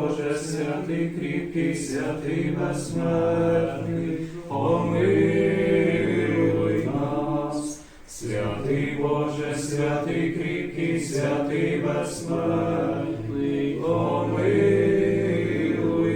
Боже, святий кріпкий, святий безсмертний, помилуй нас, святий Боже, святий кріпкий, святий безсмертний, помилуй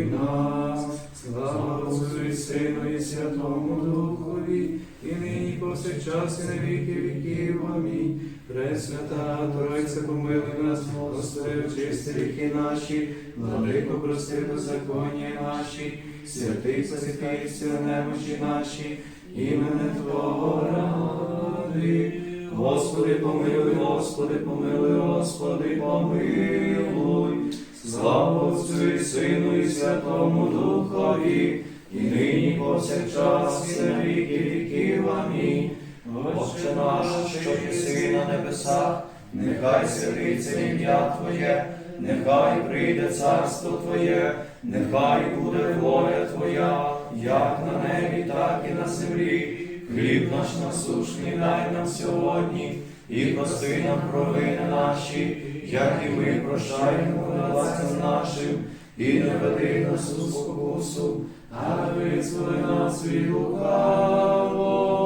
нас, слава і Сину і Святому Духові, і нині повсякчас і на віки віків. Амінь. Пресвята Тройця, помилуй нас, Господи, очисти гріхи наші, владико прости беззаконня наші, святий спаситель всі немощі наші, імене Твого ради. Господи, помилуй, Господи, помилуй, Господи, помилуй. Слава Отцю і Сину і Святому Духові, і нині повсякчас і на віки віків. Амінь. Отче наш, що єси на небесах, нехай святиться ім'я Твоє, нехай прийде царство Твоє, нехай буде воля Твоя, як на небі, так і на землі. Хліб наш насушний дай нам сьогодні, і прости нам провини наші, як і ми прощаємо винуватцям нашим, і не веди нас у спокусу, А визволи нас від лукавого.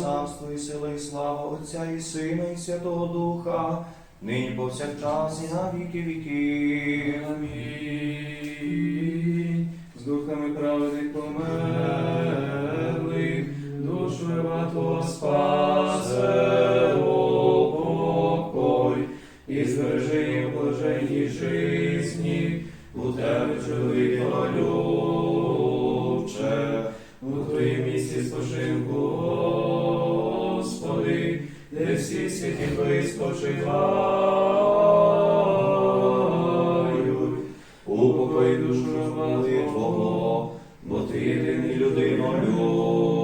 Царство і сила, і слава Отця і Сина, і Святого Духа, нині повсякчас і на віки віків. Амінь. З духами праведних померлих, душу Твого спасе, о і збережи в блаженній жизні, у тебе чоловіка любче, у Твоїм місці спочинку, святі Твої. Упокой душу раба Твого, бо Ти єдиний людинолюбець.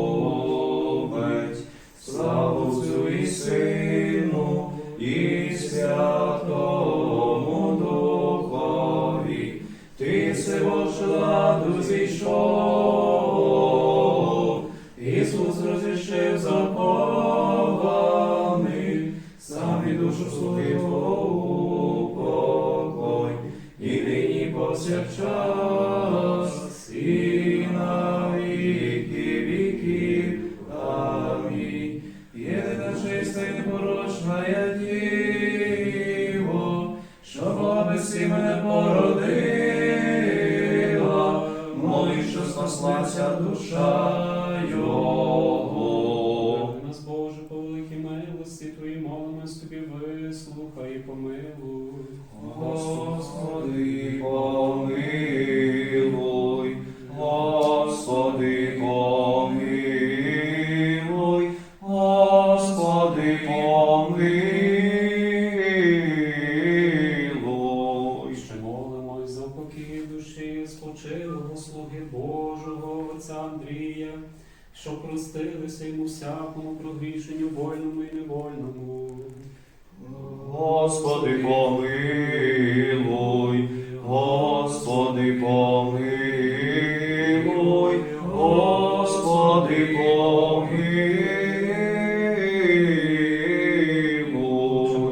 Помилуй. Господи, помилуй, Господи, помилуй, Господи, помилуй. Ще молимось за покій душі спочилого слуги Божого Отця Андрія, що простилися йому всякому Господи, помилуй, Господи, помилуй, Господи, помилуй.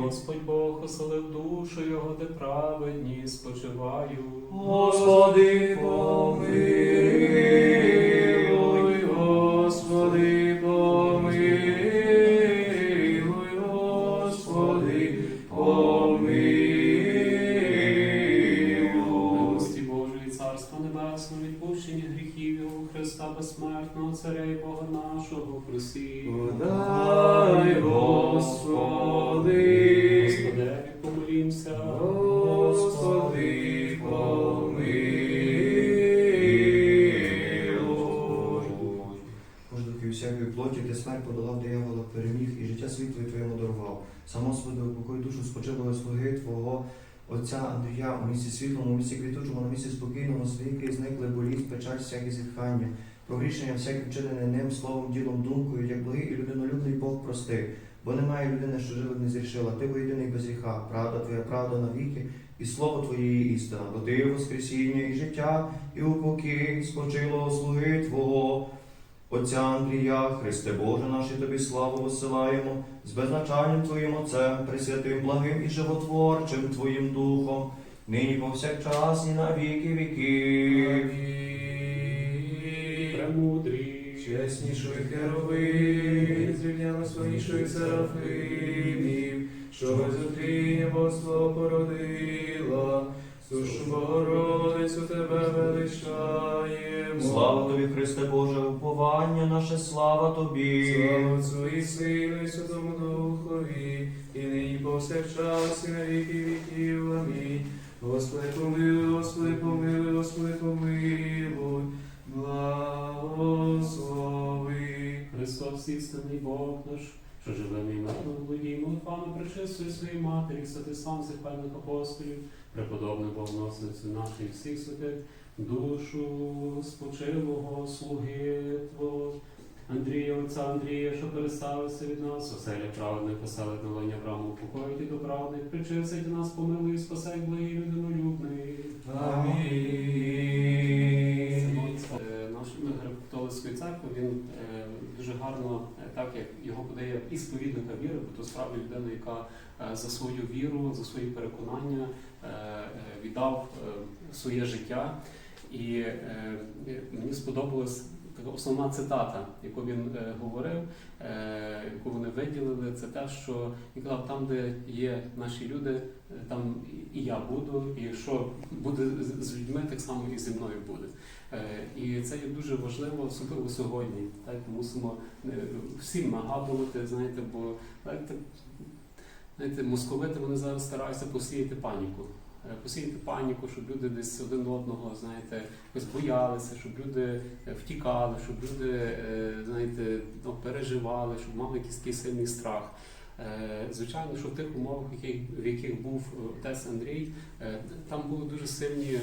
Господь Бог оселив душу його, де праведні спочивають. Господи, помилуй, світлому, місці квітучому, на місці спокійному, свіки зникли болість, печаль, всякі зітхання, прогрішення всяке вчинене ним, словом, ділом, думкою, як благий і людинолюбний Бог прости. Бо немає людини, що живе не зрішила, ти бо єдиний без гріха, правда Твоя, правда навіки, і слово Твоє є істина, бо Ти Воскресіння і життя, і упокій спочилого слуги Твого. Отця Андрія, Христе Боже наш, і тобі славу посилаємо, з безначальним Твоїм Отцем, пресвятим, благим і животворчим Твоїм Духом, нині повсякчас і на віки. Амінь. Премудрі. Чеснішої херовим, зрівняно славнішої серафимів, що безутріння Богослова породила, сушу Богородицю тебе величаємо. Слава тобі, Христе Боже, уповання наше, слава тобі. Слава Отцу і Сину і Святому Духові, і нині повсякчас, і на віки віків. Амінь. Господи, помилуй, Господи, помилуй, Господи, помилуй, благослови. Христос істинний Бог наш, що живе і мирно володіємо причистої своїй матері, сам зихальних апостолів, преподобний Богоносицю наших всіх святих, душу спочилого слуги Твого. Андрія, отця Андрія, що переставився від нас, оселя праведних, поселить на лоні Аврааму, упокоїть і до праведних, причився до нас, помилуй, спасай, благий людинолюбний. Амінь. Е, греко-католицької церкви він е, дуже гарно, е, так як його подає і сповідника віри, бо то справді людина, яка за свою віру, за свої переконання віддав своє життя. І мені сподобалась така основна цитата, яку він е, говорив, е, яку вони виділили, це те, що він казав, там, де є наші люди, е, там і я буду, і що буде з- людьми, так само і зі мною буде. І це є дуже важливо, особливо сьогодні. Так мусимо всім нагадувати, знаєте, бо знаєте, знаєте, московити вони зараз стараються посіяти паніку. Е, Посіяти паніку, щоб люди десь один одного, знаєте, якось боялися, щоб люди е, втікали, щоб люди, е, знаєте, ну, переживали, щоб мали якийсь такий сильний страх. Звичайно, що в тих умовах, в яких, був отець Андрій, там були дуже сильні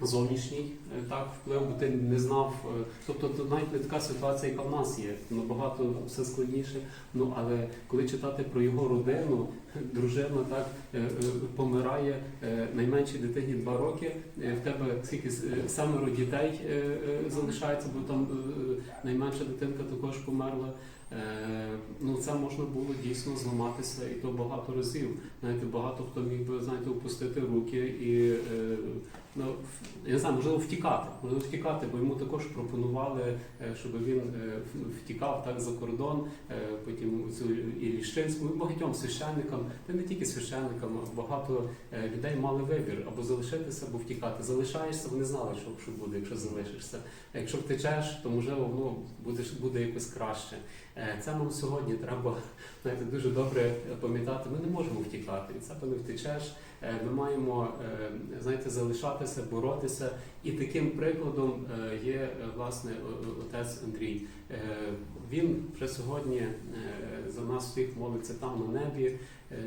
зовнішній е, так вплив, бо ти не знав. е, Тобто то навіть не така ситуація, яка в нас є, набагато все складніше. Ну але коли читати про його родину, дружина так е, помирає найменшій дитині два роки. В тебе скільки семеро дітей залишається, бо там найменша дитинка також померла. Е, Ну, це можна було дійсно зламатися і то багато разів. Знаєте, багато хто міг би знаєте, опустити руки і е, ну, я не знаю, можливо, втікати. Можливо, втікати, бо йому також пропонували, е, щоб він втікав так за кордон, потім цю і Ліщинську, багатьом священникам, та не тільки священникам, а багато людей мали вибір або залишитися, або втікати. Залишаєшся, вони знали, що, що буде, якщо залишишся. А якщо втечеш, то можливо ну, будеш, буде якось краще. Е, Це нам сьогодні треба знаєте, дуже добре пам'ятати. Ми не можемо втікати. Від себе не втечеш. Е, Ми маємо е, знаєте, залишатися, боротися. І таким прикладом е, є власне отець Андрій. Він вже сьогодні за нас всіх молиться там на небі.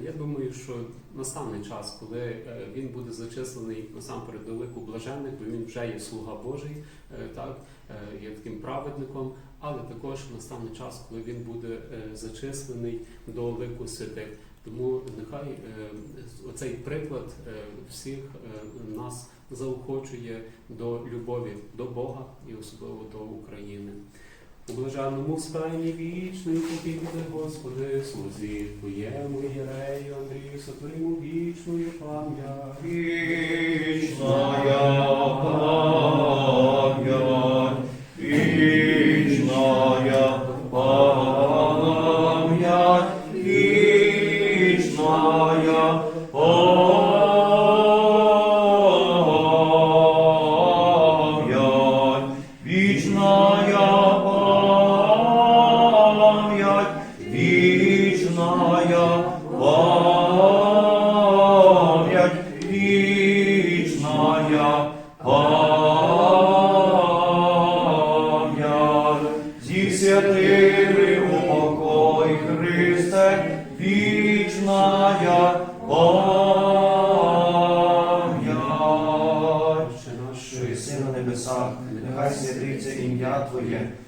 Я думаю, що настане час, коли він буде зачислений насамперед до лику блажених, бо він вже є слуга Божий, так є таким праведником, але також настане час, коли він буде зачислений до лику святих. Тому нехай е, оцей приклад е, всіх е, нас заохочує до любові до Бога і особливо до України. У блаженному спайні вічний буде, Господи, слузі Твоєму єрею Андрію, сотворимо вічною пам'ять. Вічная пам'ять, вічная пам'ять, вічная пам'ять, вічная пам'ять, вічная пам'ять, вічная пам'ять,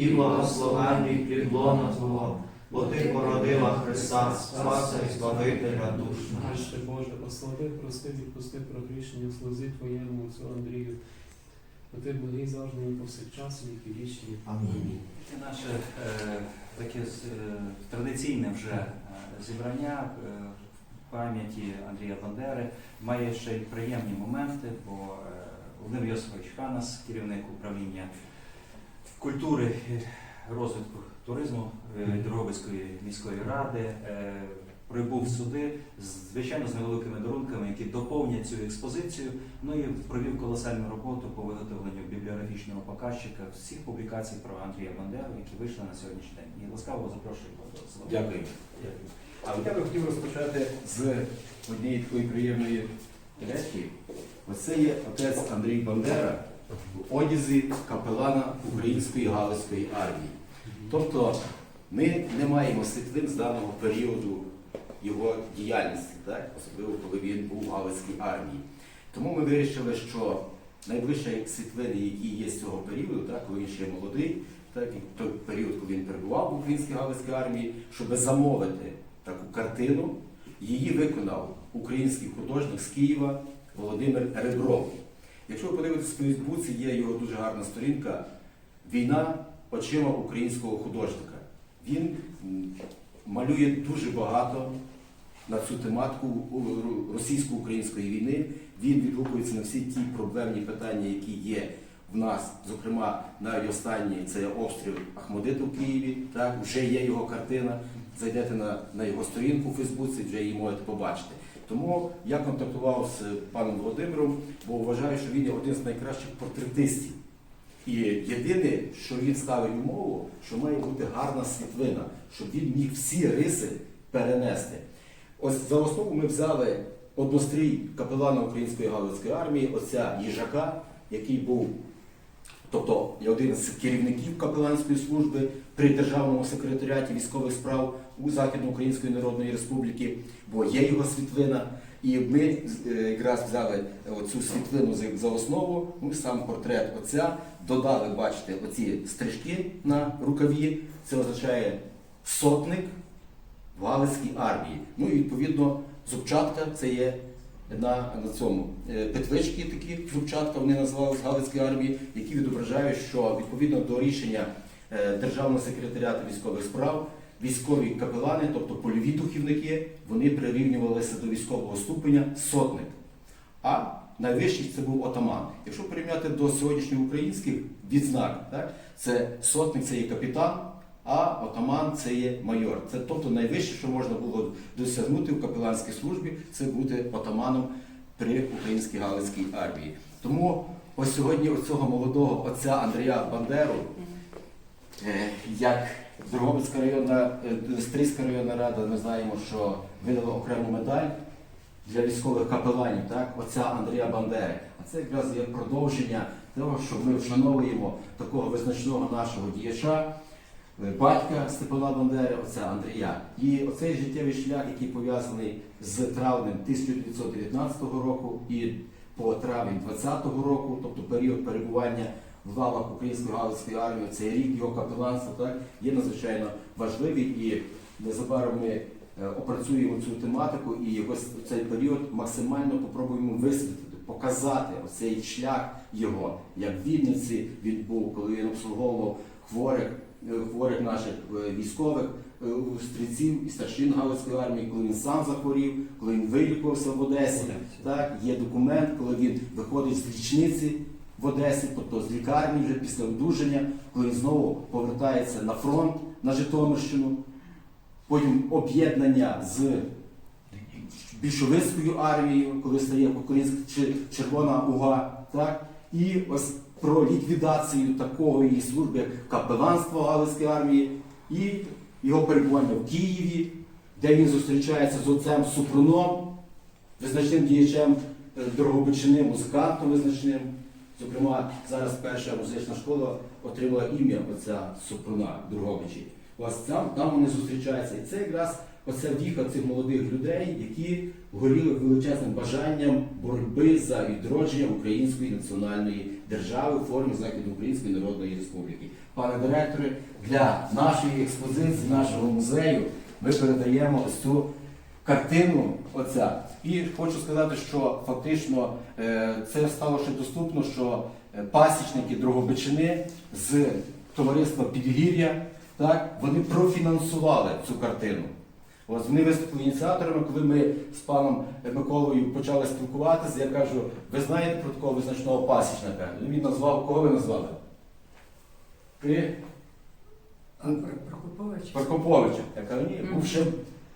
і благословенний плід лона Твого, бо ти породила Христа, Спаса і Збавителя душ наших. Боже, ослави, прости, відпусти про грішення, слузи Твоєму отцю Андрію. Бо ти благий завжди і повсякчас, і віки вічні. Амінь. Це наше е, таке е, традиційне вже е, зібрання е, в пам'яті Андрія Бандери. Має ще й приємні моменти, бо е, Володимир Йосифович Ханас, керівник управління культури розвитку туризму е, Дрогобицької міської ради, е, прибув сюди, звичайно, з невеликими дарунками, які доповнять цю експозицію. Ну і провів колосальну роботу по виготовленню бібліографічного показчика всіх публікацій про Андрія Бандеру, які вийшли на сьогоднішній день. І ласкаво запрошую до слова. Дякую. Дякую. А я би хотів розпочати з однієї такої приємної речі. Оце є отець Андрій Бандера в одязі капелана Української Галицької армії. Тобто ми не маємо світлин з даного періоду його діяльності, так? особливо коли він був в Галицькій армії. Тому ми вирішили, що найближчі світлини, які є з цього періоду, так, коли він ще молодий, так, той період, коли він перебував в Українській Галицькій армії, щоб замовити таку картину, її виконав український художник з Києва Володимир Ребров. Якщо ви подивитесь в Фейсбуці, є його дуже гарна сторінка Війна очима українського художника. Він малює дуже багато на цю тематику російсько-української війни. Він відгукується на всі ті проблемні питання, які є в нас, зокрема, навіть останній це обстріл Ахмодиту в Києві. Так, вже є його картина. Зайдете на, на його сторінку у Фейсбуці, вже її можете побачити. Тому я контактував з паном Володимиром, бо вважаю, що він є один з найкращих портретистів. І єдине, що він ставить умову, що має бути гарна світлина, щоб він міг всі риси перенести. Ось за основу ми взяли однострій капелана Української Галицької армії, отця Їжака, який був, тобто є один з керівників капеланської служби при Державному секретаріаті військових справ у Західноукраїнської Народної Республіки, бо є його світлина. І ми е, якраз взяли цю світлину за основу, ну, сам портрет отця, додали, бачите, оці стрижки на рукаві. Це означає сотник в Галицькій армії. Ну і відповідно зубчатка це є на, на цьому е, петлички такі зубчатка, вони назвали з Галицької армії, які відображають, що відповідно до рішення е, Державного секретаріату військових справ військові капелани, тобто польові духівники, вони прирівнювалися до військового ступеня сотник. А найвищий це був отаман. Якщо порівняти до сьогоднішніх українських відзнак, так, це сотник це є капітан, а отаман це є майор. Це тобто найвище, що можна було досягнути в капеланській службі, це бути отаманом при українській Галицькій армії. Тому ось сьогодні оцього молодого отця Андрія Бандеру, е, як Дрогобицька районна, е, Стрийська районна рада, ми знаємо, що видала окрему медаль для військових капеланів, так, отця Андрія Бандери. А це якраз є продовження того, що ми вшановуємо такого визначного нашого діяча, батька Степана Бандери, отця Андрія. І оцей життєвий шлях, який пов'язаний з травнем 1919 року і по травень 20-го року, тобто період перебування в лавах Української Галицької армії, цей рік його капеланства, так, є надзвичайно важливий і незабаром ми е, опрацюємо цю тематику і ось цей період максимально попробуємо висвітлити, показати оцей шлях його, як в Вінниці він був, коли він обслуговував хворих, хворих наших е, військових е, стрільців і старшин Галицької армії, коли він сам захворів, коли він вилікувався в Одесі. Так, є документ, коли він виходить з лічниці в Одесі, тобто з лікарні вже після одужання, коли він знову повертається на фронт на Житомирщину, потім об'єднання з більшовицькою армією, коли стає Українська Червона Уга, так? і ось про ліквідацію такої служби, як капеланство Галицької армії, і його перебування в Києві, де він зустрічається з отцем Супруном, визначним діячем е, Дрогобичини, музикантом визначним. Зокрема, зараз перша музична школа отримала ім'я отця Супруна Дрогобичі. Ось там, там вони зустрічаються. І це якраз оця віха цих молодих людей, які горіли величезним бажанням боротьби за відродження української національної держави в формі Західноукраїнської Народної Республіки. Пане директоре, для нашої експозиції, нашого музею, ми передаємо ось цю картину оця. І хочу сказати, що фактично е, це стало ще доступно, що е, пасічники Дрогобичини з товариства Підгір'я, так, вони профінансували цю картину. Ось вони виступили ініціаторами, коли ми з паном Миколою почали спілкуватися, я кажу, ви знаєте про такого визначного пасічника? І Він назвав, кого ви назвали? Ви? Прокопович. Прокоповича. Я кажу, ні, був ще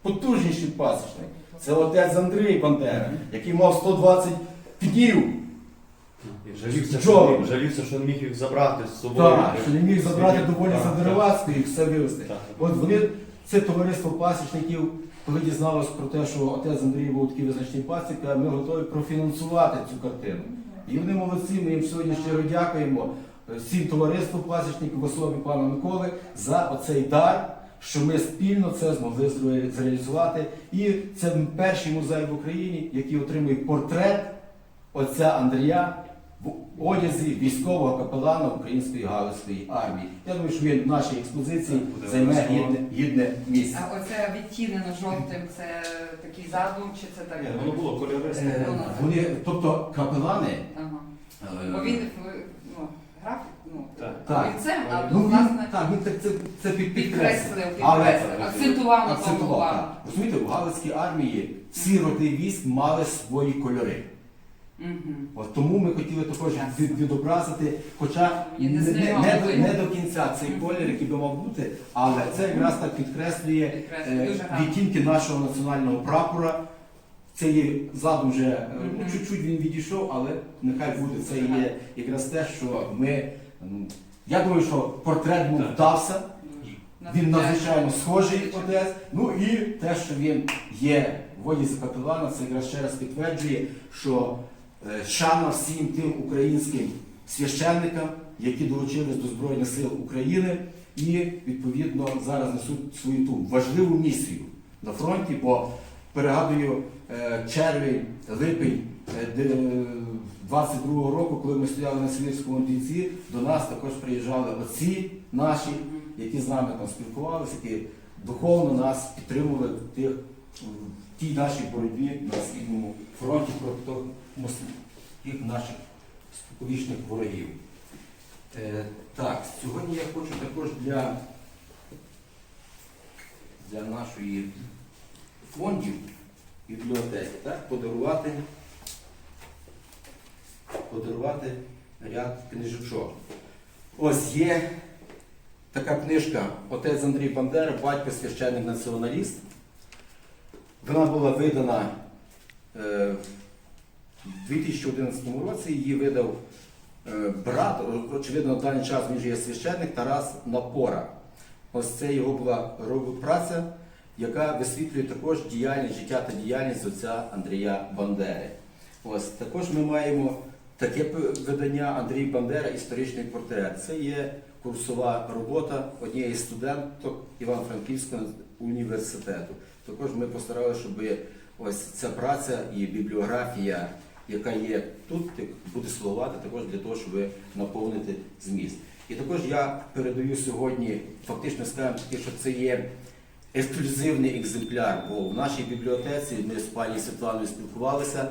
потужніший пасічник. Це отець Андрій Бандера, який мав 120 пнів. Жалівся, що, жалівся, що не міг їх забрати з собою. Так, що не міг забрати доволі Так, і все вивезти. так. От вони, це товариство пасічників, коли дізналось про те, що отець Андрій був такий визначний пасік, ми готові профінансувати цю картину. І вони молодці, ми їм сьогодні щиро дякуємо е, всім товариству пасічників в особі пана Миколи за оцей дар, що ми спільно це змогли зреалізувати. І це перший музей в Україні, який отримує портрет отця Андрія одязі військового капелана Української Галицької армії. Я думаю, що він в нашій експозиції буде займе гідне, гідне місце. А оце відтінено жовтим, це такий задум, чи це так? Ні, Воно було кольористе. Е, Вони, тобто капелани, Ага. е, Бо він ну, графік, ну, Так. Так. олівцем, а ну, він, власне, так, він так це, це під, підкреслив, Але- підкреслив, акцентував на тому акцентував. увагу. Так. Розумієте, у Галицькій армії всі роди військ мали свої кольори. Мгм. От тому ми хотіли також від- відобразити, хоча не, не не, до- не до кінця цей колір, який би мав бути, але це якраз так підкреслює е, відтінки нашого національного прапора. Це є задум вже е, ну, чуть-чуть він відійшов, але нехай буде. Це є якраз те, що ми. ну, Я думаю, що портрет був вдався. Він надзвичайно схожий отець. Ну і те, що він є в одязі капелана, це якраз ще раз підтверджує, що шана всім тим українським священникам, які долучились до Збройних сил України і відповідно зараз несуть свою ту важливу місію на фронті, бо перегадую е, червень, липень е, 22-го року, коли ми стояли на Сибірському дійці, до нас також приїжджали отці наші, які з нами там спілкувалися, які духовно нас підтримували тих, в тій нашій боротьбі на східному фронті проти тих наших споконвічних ворогів. Е, так, сьогодні я хочу також для, для нашої фондів бібліотеки так, подарувати, подарувати ряд книжечок. Ось є така книжка Отець Андрій Бандера, батько священник націоналіст. Вона була видана е, в 2011 році, її видав е, брат, очевидно, на даний час він є священник Тарас Напора. Ось це його була праця, яка висвітлює також діяльність, життя та діяльність отця Андрія Бандери. Ось також ми маємо таке видання Андрій Бандера історичний портрет. Це є курсова робота однієї студенток Івано-Франківського університету. Також ми постаралися, щоб ось ця праця і бібліографія, яка є тут, буде слугувати також для того, щоб наповнити зміст. І також я передаю сьогодні, фактично скажемо що це є ексклюзивний екземпляр, бо в нашій бібліотеці ми з пані Світланою спілкувалися.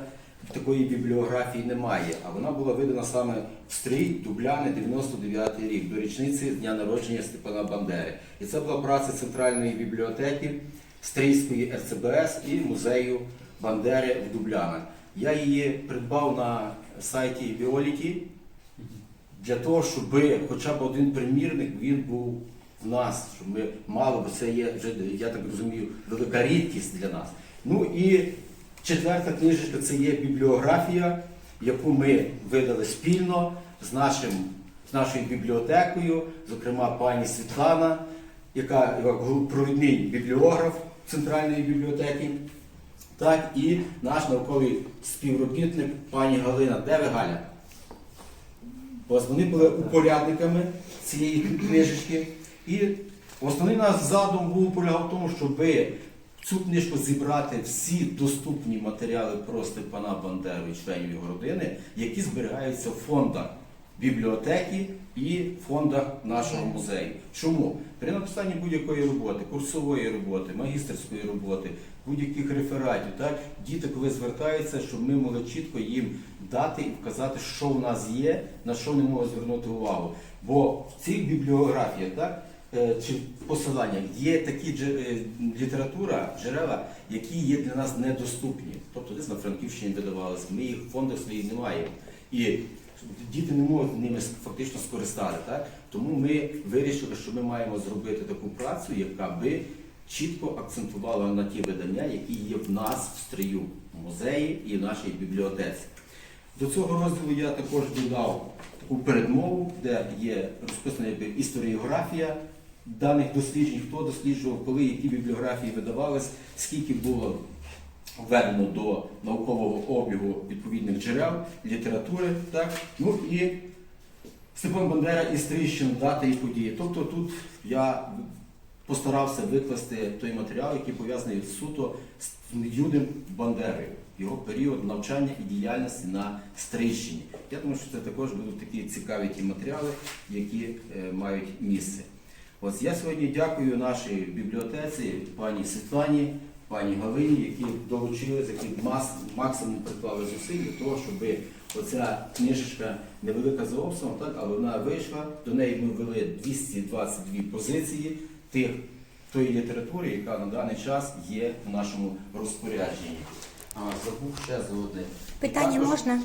Такої бібліографії немає, а вона була видана саме в Стрій, Дубляни, 99-й рік, до річниці дня народження Степана Бандери. І це була праця Центральної бібліотеки Стрийської РЦБС і музею Бандери в Дублянах. Я її придбав на сайті Біоліті для того, щоб хоча б один примірник він був в нас, щоб ми мали, бо це є вже, я так розумію, велика рідкість для нас. Ну і четверта книжечка це є бібліографія, яку ми видали спільно з, нашим, з нашою бібліотекою, зокрема пані Світлана, яка як провідний бібліограф Центральної бібліотеки. Так, і наш науковий співробітник пані Галина. Де ви Галя? Ось вони були упорядниками цієї книжечки. І Основний наш задум був полягав в тому, щоб цю книжку зібрати всі доступні матеріали про Степана Бандеру і членів його родини, які зберігаються в фондах бібліотеки і фондах нашого музею. Чому? При написанні будь-якої роботи, курсової роботи, магістерської роботи, будь-яких рефератів, так, діти, коли звертаються, щоб ми могли чітко їм дати і вказати, що в нас є, на що вони можуть звернути увагу. Бо в цих бібліографіях, так, чи посиланнях є такі е, література, джерела, які є для нас недоступні. Тобто десь на Франківщині видавалися, ми їх в фондах своїх не маємо. І діти не можуть ними фактично скористати. Так? Тому ми вирішили, що ми маємо зробити таку працю, яка би чітко акцентувала на ті видання, які є в нас в стрию в музеї і в нашій бібліотеці. До цього розділу я також додав таку передмову, де є розписана історіографія даних досліджень, хто досліджував, коли які бібліографії видавались, скільки було введено до наукового обігу відповідних джерел, літератури, так? ну і Степан Бандера і Стрищин, дати і події. Тобто тут я постарався викласти той матеріал, який пов'язаний суто з Юдим Бандерою, його період навчання і діяльності на Стрищині. Я думаю, що це також будуть такі цікаві ті матеріали, які е, мають місце. Ось я сьогодні дякую нашій бібліотеці, пані Світлані, пані Галині, які долучились, які мас, максимум приклали зусиль для того, щоб оця книжечка невелика за обсягом, так, але вона вийшла. До неї ми ввели 222 позиції тих тої літератури, яка на даний час є в нашому розпорядженні. А, забув ще за одне. Питання Також- можна?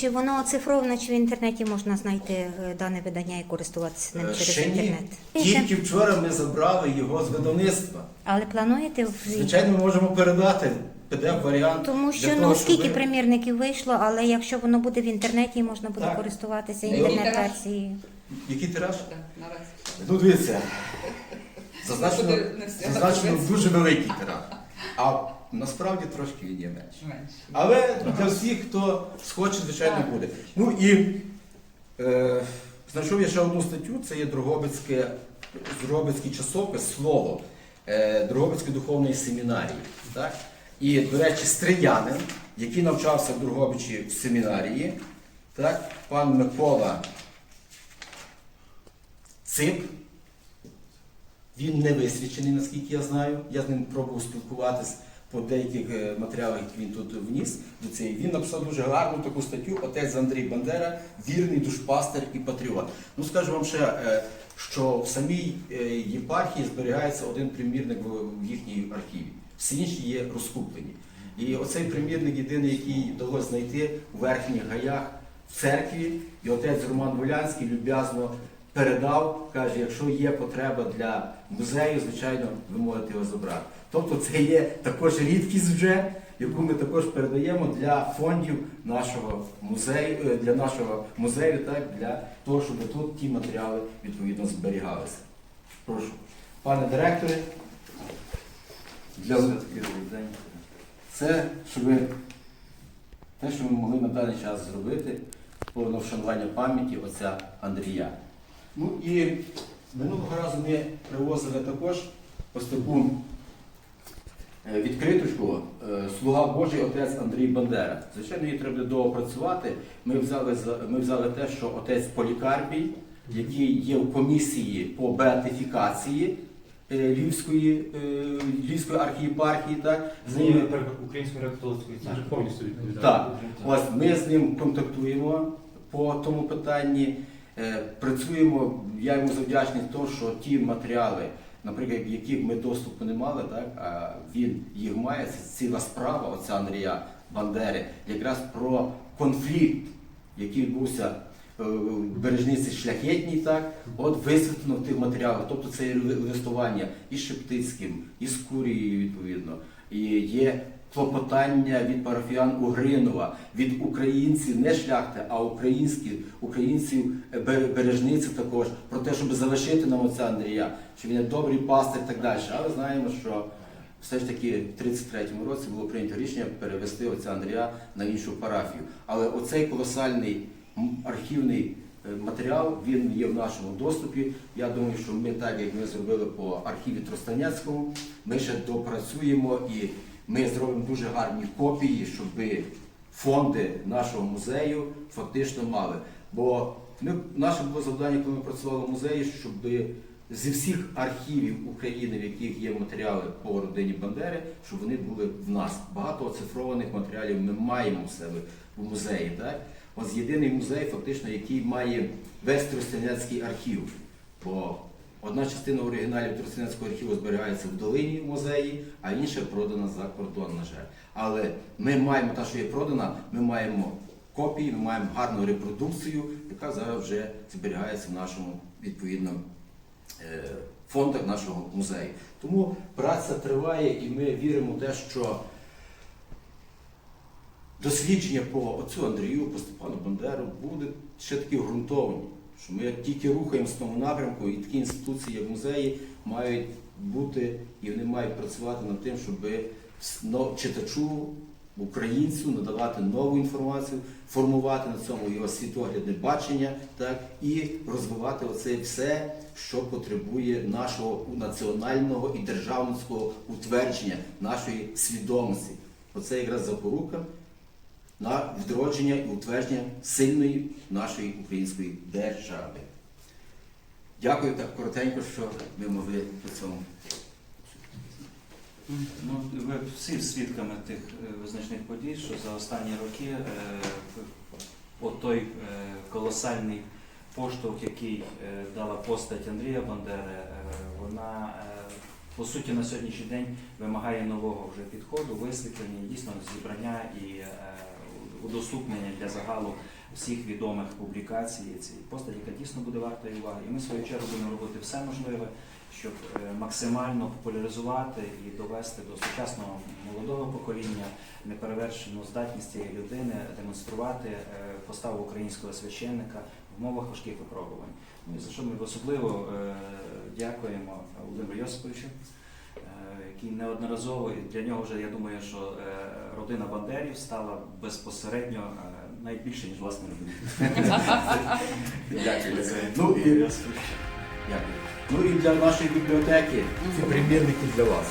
Чи воно оцифровано, чи в інтернеті можна знайти е, дане видання і користуватися ним Е, через ще ні. інтернет? Тільки вчора ми забрали його з видавництва. Але плануєте в Звичайно, ми можемо передати PDF-варіант. тому для що того, ну щоб скільки ви- примірників вийшло, але якщо воно буде в інтернеті, можна буде Так. користуватися Ну, інтернет-версією. Який тираж? Так, наразі. Ну, дивіться. Зазначено, Буде не зазначено дуже великий тираж. А насправді трошки він є. Менше. Але для всіх, хто схоче, звичайно, буде. Ну і е, знайшов я ще одну статтю, це є Дрогобицьке, Дрогобицький часопис слово е, Дрогобицької духовної семінарії. Так? І, до речі, стрілянин, який навчався в Дрогобичі в семінарії, так? пан Микола Цип. Він не висвічений, наскільки я знаю. Я з ним пробував спілкуватись по деяких е, матеріалах, які він тут вніс до цієї. Він написав дуже гарну таку статтю Отець Андрій Бандера, вірний душпастер і патріот. Ну скажу вам ще, е, що в самій е, єпархії зберігається один примірник в їхній архіві. Всі інші є розкуплені. І оцей примірник єдиний, який вдалося знайти у верхніх гаях в церкві, і отець Роман Волянський люб'язно передав, каже, якщо є потреба для музею, звичайно, ви можете його забрати. Тобто це є також рідкість вже, яку ми також передаємо для фондів нашого музею, е, для нашого музею, так, для того, щоб тут ті матеріали відповідно зберігалися. Прошу. Пане директоре, для... Це, щоб ви- те, що ми могли на даний час зробити по вшанування пам'яті отця Андрія. Ну і минулого разу ми привозили також ось таку е, відкриточку е, Слуга Божий отець Андрій Бандера. Звичайно, її треба доопрацювати. Ми взяли, ми взяли те, що отець Полікарпій, який є в комісії по беатифікації е, Львівської, Львівської архієпархії, так, з ним Української католицької Це вже повністю відповідає. Так. Ось ми з ним контактуємо по тому питанні. Е, Працюємо, я йому завдячний тому, що ті матеріали, наприклад, яких ми доступу не мали, так, а він їх має, це ціла справа отця Андрія Бандери, якраз про конфлікт, який відбувся е, в бережниці шляхетній, так, от висвітлено в тих матеріалах. Тобто це є листування і з Шептицьким, і з Курією, відповідно. І є клопотання від парафіян Угринова, від українців, не шляхти, а українських, українців е, Бе- бережниці також, про те, щоб залишити нам отця Андрія, що він є добрий пастир і так далі. Але знаємо, що все ж таки в 33-му році було прийнято рішення перевести отця Андрія на іншу парафію. Але оцей колосальний архівний е, матеріал, він є в нашому доступі. Я думаю, що ми, так як ми зробили по архіві Тростанецькому, ми ще допрацюємо і ми зробимо дуже гарні копії, щоб фонди нашого музею фактично мали. Бо ми, наше було завдання, коли ми працювали в музеї, щоб зі всіх архівів України, в яких є матеріали по родині Бандери, щоб вони були в нас. Багато оцифрованих матеріалів ми маємо в себе в музеї. Так? Ось єдиний музей, фактично, який має весь Тростянецький архів. Бо одна частина оригіналів Тростянецького архіву зберігається в долині музеї, а інша продана за кордон, на жаль. Але ми маємо та, що є продана, ми маємо копії, ми маємо гарну репродукцію, яка зараз вже зберігається в нашому відповідному е, фондах нашого музею. Тому праця триває і ми віримо в те, що дослідження по отцю Андрію, по Степану Бандеру буде ще такі ґрунтовані. Що ми тільки рухаємося в тому напрямку, і такі інституції, як музеї, мають бути і вони мають працювати над тим, щоб читачу, українцю надавати нову інформацію, формувати на цьому його світоглядне бачення, так і розвивати оце все, що потребує нашого національного і державницького утвердження, нашої свідомості. Оце якраз запорука на відродження і утвердження сильної нашої української держави. Дякую так коротенько, що ми могли по цьому. Ну, ви всі свідками тих е, визначних подій, що за останні роки е, от той е, колосальний поштовх, який дала постать Андрія Бандери, вона по суті на сьогоднішній день вимагає нового вже підходу, висвітлення, дійсно зібрання і удоступнення для загалу всіх відомих публікацій цієї постаті, яка дійсно буде вартою уваги. І ми в свою чергу будемо робити все можливе, щоб е, максимально популяризувати і довести до сучасного молодого покоління неперевершену здатність цієї людини демонструвати е, поставу українського священника в мовах важких випробувань. Ну і за що ми особливо е, дякуємо Володимиру Йосиповичу, який неодноразово і для нього вже я думаю, що е, родина Бандерів стала безпосередньо найбільше, ніж власне родина. Дякую. Ну і, ну і для нашої бібліотеки ці примірники для вас.